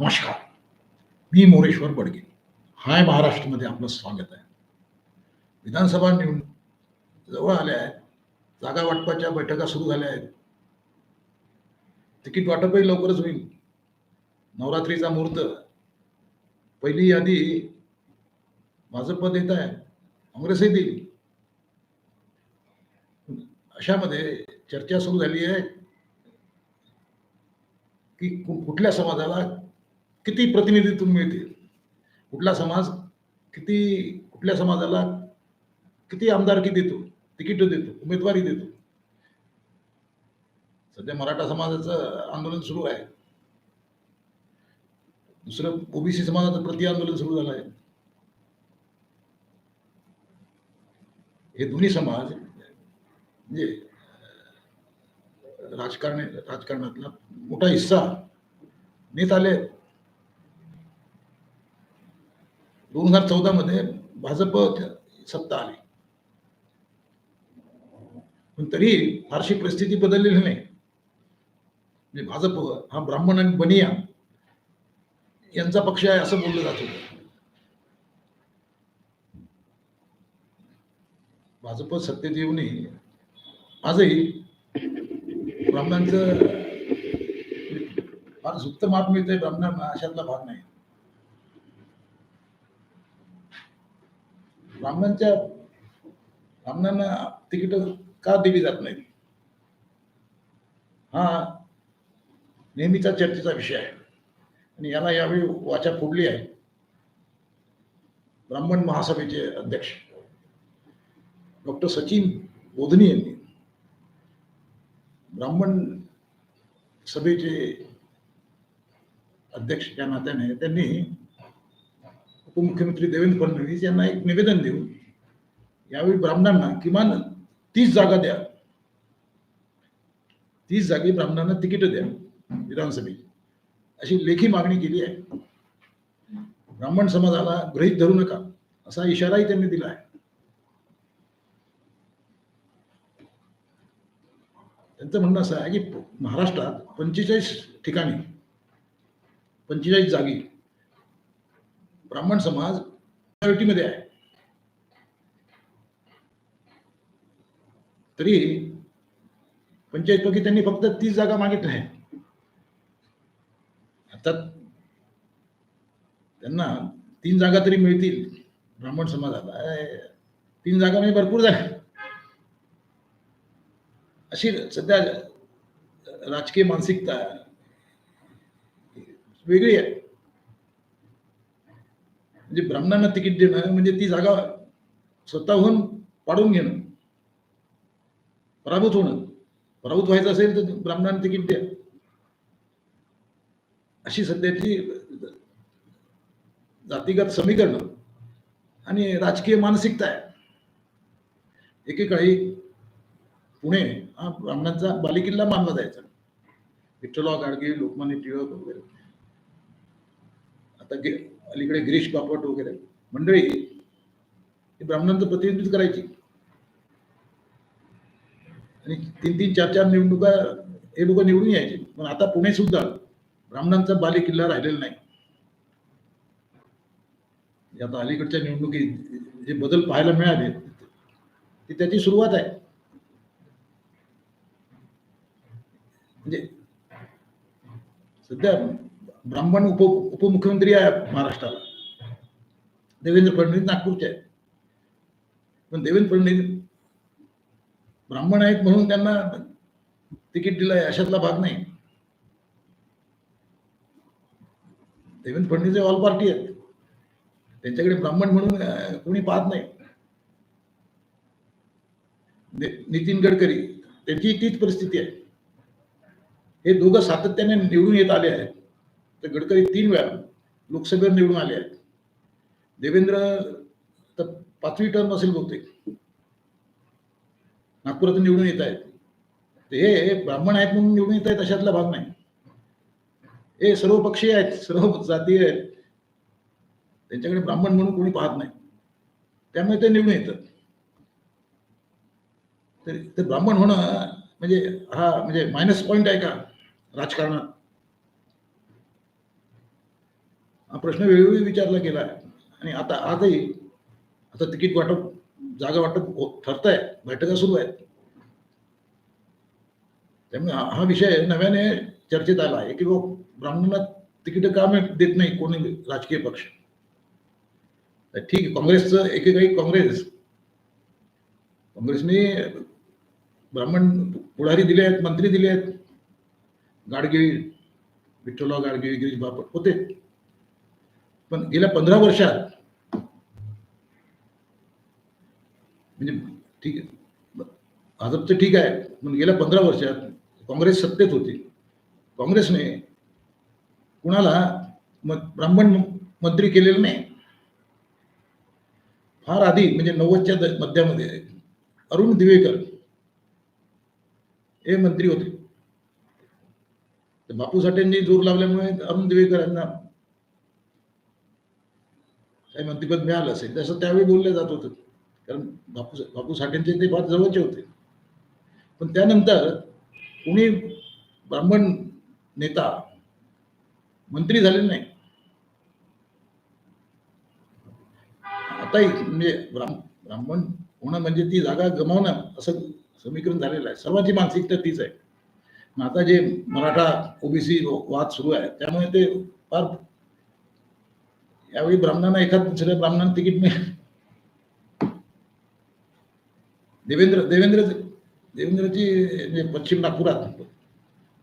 नमस्कार. मी मोरेश्वर बडगे. हाय महाराष्ट्रमध्ये आपलं स्वागत आहे. विधानसभा निवडणूक जवळ आल्या आहेत. जागा वाटपाच्या बैठका सुरू झाल्या आहेत. तिकीट वाटपही लवकरच होईल. नवरात्रीचा मुहूर्त. पहिली यादी भाजप देत आहे. काँग्रेसही देईल अशामध्ये चर्चा सुरू झाली आहे की कुठल्या समाजाला किती प्रतिनिधित्व मिळतील? कुठला समाज किती कुठल्या समाजाला किती आमदारकी देतो तिकीट देतो उमेदवारी देतो? सध्या मराठा समाजाचं आंदोलन सुरू आहे. दुसरं ओबीसी समाजाचं प्रति आंदोलन सुरू झालं आहे. हे दोन्ही समाज म्हणजे अं, राजकारण राजकारणातला मोठा हिस्सा नेत आले आहेत. दोन हजार चौदा मध्ये भाजप सत्ता आली. पण तरी फारशी परिस्थिती बदललेली नाही. म्हणजे भाजप हा ब्राह्मण आणि बनिया यांचा पक्ष आहे असं बोललं जात होतं. भाजप सत्तेत येऊनही आजही ब्राह्मणांचं फार सुप्त माप मिळतंय. ब्राह्मणांना अशातला भाग नाही. ब्राह्मणांच्या ब्राह्मणांना तिकीट का दिली जात नाही हा नेहमीचा चर्चेचा विषय आहे. आणि याला यावेळी वाचा फोडली आहे. ब्राह्मण महासभेचे अध्यक्ष. डॉक्टर सचिन बोधनी यांनी ब्राह्मण सभेचे अध्यक्ष या नात्याने त्यांनी उपमुख्यमंत्री देवेंद्र फडणवीस यांना एक निवेदन देऊन यावेळी ब्राह्मणांना किमान तीस जागा द्या. तीस जागी ब्राह्मणांना तिकीट द्या विधानसभेची. अशी लेखी मागणी केली आहे. ब्राह्मण समाजाला गृहीत धरू नका असा इशाराही त्यांनी दिला आहे. त्यांचं म्हणणं असं आहे की महाराष्ट्रात पंचेचाळीस ठिकाणी पंचेचाळीस जागी ब्राह्मण समाजमध्ये आहे. तरी पंचायत पैकी त्यांनी फक्त तीस जागा मागितल्या आहेत. आता त्यांना तीन जागा तरी मिळतील. ब्राह्मण समाजाला तीन जागा म्हणजे भरपूर जागा अशी सध्या राजकीय मानसिकता वेगळी आहे. म्हणजे ब्राह्मणांना तिकीट देणं म्हणजे ती जागा स्वतःहून पाडून घेणं. पराभूत होणं. पराभूत व्हायचं असेल तर ब्राह्मणांना तिकीट द्या. अशी सध्याची जातीगत समीकरण आणि राजकीय मानसिकता आहे. एकेकाळी पुणे हा ब्राह्मणांचा बालिकिल्ला मानला जायचा. विठ्ठलराव गाडगे लोकमान्य टिळक वगैरे. आता गे अलीकडे गिरीश बापट वगैरे. मंडळी ही ब्राह्मणांचं प्रतिनिधित्व करायची. आणि तीन तीन चार चार निवडणुका हे लोक निवडून यायचे. पण आता पुणे सुद्धा ब्राह्मणांचा बालेकिल्ला राहिलेला नाही. आता अलीकडच्या निवडणुकीत जे बदल पाहायला मिळाले ती त्याची सुरुवात आहे. म्हणजे सध्या ब्राह्मण उप उपमुख्यमंत्री आहे महाराष्ट्राला. देवेंद्र फडणवीस नागपूरचे आहेत. पण देवेंद्र फडणवीस ब्राह्मण आहेत म्हणून त्यांना तिकीट दिलंय अशातला भाग नाही. देवेंद्र फडणवीस ऑल पार्टी आहेत. त्यांच्याकडे ब्राह्मण म्हणून कोणी पाहत नाही. नितीन गडकरी त्यांची तीच परिस्थिती आहे. हे दोघं सातत्याने निवडून येत आले आहेत. तर गडकरी तीन वेळा लोकसभेवर निवडून आले आहेत. देवेंद्र तर पाचवी टर्म असेल बहुतेक. नागपुरातून निवडून येत आहेत. ते हे ब्राह्मण आहेत म्हणून निवडून येत आहेत अशातला भाग नाही. हे सर्व पक्षीय आहेत सर्व जाती आहेत. त्यांच्याकडे ब्राह्मण म्हणून कोणी पाहत नाही. त्यामुळे ते निवडून येतात. तर ते ब्राह्मण होणं म्हणजे हा म्हणजे मायनस पॉईंट आहे का राजकारणात? हा प्रश्न वेळोवेळी विचारला गेला. आहे आणि आता आजही आता तिकीट वाटप जागा वाटप हो, ठरत आहे बैठका सुरू आहेत. त्यामुळे हा विषय नव्याने चर्चेत आला आहे की बाबा ब्राह्मणांना तिकीट का देत नाही कोणी राजकीय पक्ष? ठीक आहे काँग्रेसचं एकेकाळी काँग्रेस. काँग्रेसने ब्राह्मण पुढारी दिले आहेत मंत्री दिले आहेत. गाडगिळी विठ्ठलराव गाडगिळी गिरीश बापट होते. पण गेल्या पंधरा वर्षात म्हणजे ठीक आहे. भाजपचं ठीक आहे पण गेल्या पंधरा वर्षात काँग्रेस सत्तेत होती. काँग्रेसने कुणाला ब्राह्मण मंत्री केलेलं नाही. फार आधी म्हणजे नव्वदच्या मध्यामध्ये अरुण दिवेकर हे मंत्री होते. बापू साठेंनी जोर लावल्यामुळे अरुण दिवेकर यांना काही मंत्रिपद मिळालं असेल. तसं त्यावेळी बोललं जात होतं. कारण बापू बापू साठेंचे ते फार जवळचे होते. पण त्यानंतर कुणी ब्राह्मण नेता मंत्री झाले नाही. आताही म्हणजे ब्राह्मण होणं म्हणजे ती जागा गमावणं असं समीकरण झालेलं आहे. सर्वांची मानसिकता तीच आहे. मग आता जे मराठा ओबीसी वाद सुरू आहे त्यामुळे ते फार यावेळी ब्राह्मणांना एखाद दुसऱ्या ब्राह्मणांना तिकीट मिळेल. देवेंद्र देवेंद्र देवेंद्रची पश्चिम नागपुरात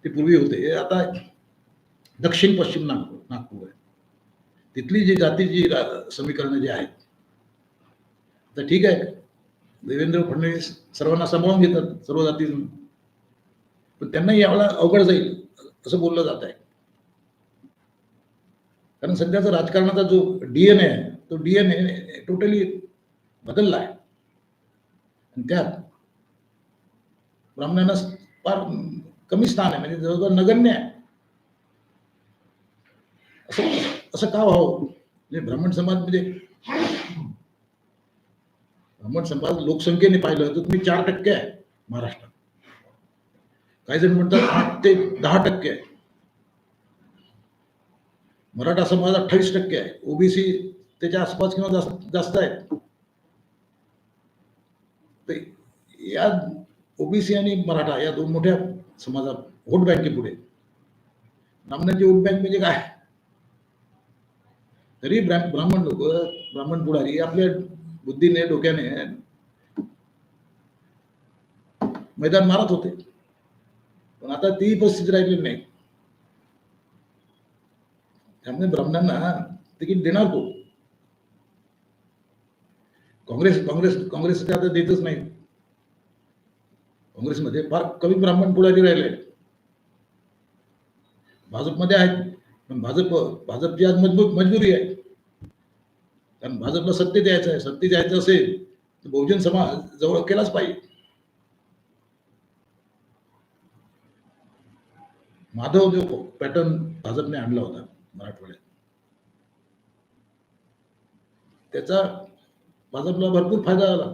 ते पूर्वी होते. हे आता दक्षिण पश्चिम नागपूर नागपूर आहे. तिथली जी जातीची समीकरणं जी आहेत तर ठीक आहे. देवेंद्र फडणवीस सर्वांना सांभाळून घेतात सर्व जाती. पण त्यांना यावेळा अवघड जाईल असं बोललं जात आहे. कारण सध्याचा राजकारणाचा जो डीएनए आहे तो डीएनए टोटली बदलला आहे. आणि त्यात ब्राह्मणांना फार कमी स्थान आहे, म्हणजे जवळजवळ नगण्य आहे. असं असं का व्हावं? म्हणजे ब्राह्मण समाज, म्हणजे ब्राह्मण समाज लोकसंख्येने पाहिलं तर तुम्ही चार टक्के आहे महाराष्ट्रात. काही जण म्हणतात आठ ते दहा टक्के आहे. मराठा समाज अठ्ठावीस टक्के आहे. ओबीसी त्याच्या आसपास किंवा जास्त जास्त आहे. तर या ओबीसी आणि मराठा या दोन मोठ्या समाजा व्होट बँकेपुढे ब्राह्मणांची व्होट बँक म्हणजे काय? तरी ब्राह्मण लोक ब्राह्मण पुढारी आपल्या बुद्धीने डोक्याने मैदान मारत होते. पण आता ती परिस्थिती राहिलेली नाही. त्यामुळे ब्राह्मणांना तिकीट देणार कोण? काँग्रेस काँग्रेस काँग्रेस ते आता देतच नाही काँग्रेसमध्ये फार कमी ब्राह्मण पुढारी राहिले भाजपमध्ये आहेत पण भाजप भाजपची आज मजबूत मजबुरी आहे. कारण भाजपला सत्य द्यायचं आहे सत्य द्यायचं असेल तर बहुजन समाज जवळ केलाच पाहिजे. माधव जो पॅटर्न भाजपने आणला होता मराठवाड्यात. त्याचा भाजपला भरपूर फायदा झाला.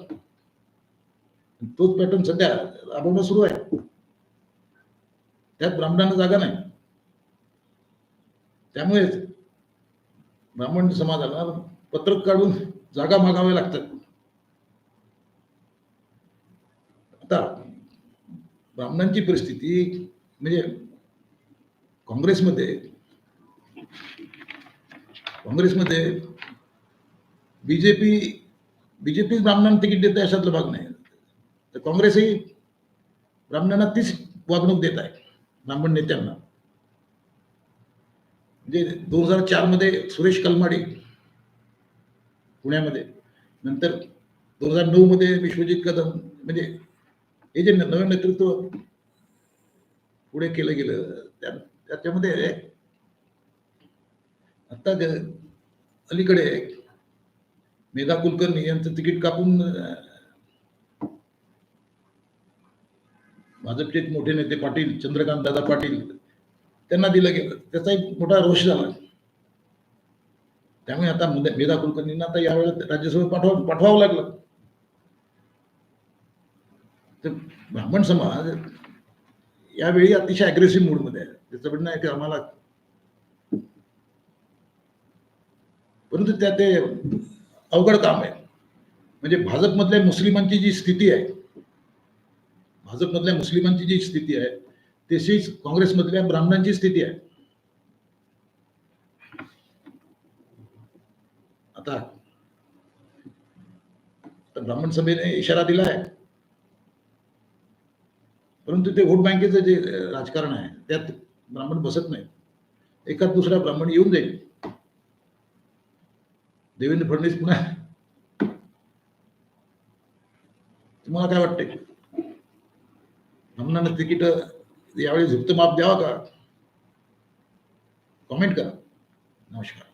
तोच पॅटर्न सध्या राबवणं सुरू आहे. त्यात ब्राह्मणांना जागा नाही. त्यामुळेच ब्राह्मण समाजाला पत्रक काढून जागा मागाव्या लागतात. आता ब्राह्मणांची परिस्थिती म्हणजे काँग्रेसमध्ये काँग्रेसमध्ये बीजेपी बीजेपी ब्राह्मणांना तिकीट देते अशातला भाग नाही. तर काँग्रेसही ब्राह्मणांना तीच वागणूक देत आहे ब्राह्मण नेत्यांना. म्हणजे दोन हजार चारमध्ये सुरेश कलमाडी पुण्यामध्ये नंतर दोन हजार नऊ मध्ये विश्वजित कदम म्हणजे हे जे नवीन नेतृत्व पुढे केलं गेलं त्या त्याच्यामध्ये आता अलीकडे मेधा कुलकर्णी यांचं तिकीट कापून भाजपचे एक मोठे नेते पाटील चंद्रकांत दादा पाटील त्यांना दिलं गेलं. त्याचा एक मोठा रोष झाला. त्यामुळे आता मेधा मेधा कुलकर्णींना आता यावेळेला राज्यसभेत पाठवा पाठवावं लागलं. तर ब्राह्मण समाज यावेळी अतिशय अग्रेसिव्ह मूडमध्ये आहे. त्याचं म्हणणं आहे की आम्हाला परंतु त्या ते अवघड काम आहे. म्हणजे भाजपमधल्या मुस्लिमांची जी स्थिती आहे भाजपमधल्या मुस्लिमांची जी स्थिती आहे तशीच काँग्रेसमधल्या ब्राह्मणांची स्थिती आहे. आता ब्राह्मण सभेने इशारा दिला आहे. परंतु ते वोट बँकेचं जे राजकारण आहे त्यात ब्राह्मण बसत नाही एखाद दुसरा ब्राह्मण येऊन जाईल. देवेंद्र फडणवीस पुन्हा. तुम्हाला काय वाटतंय? ब्राह्मणांना तिकीट यावेळी झुकतं माप द्यावा का? कॉमेंट करा. नमस्कार.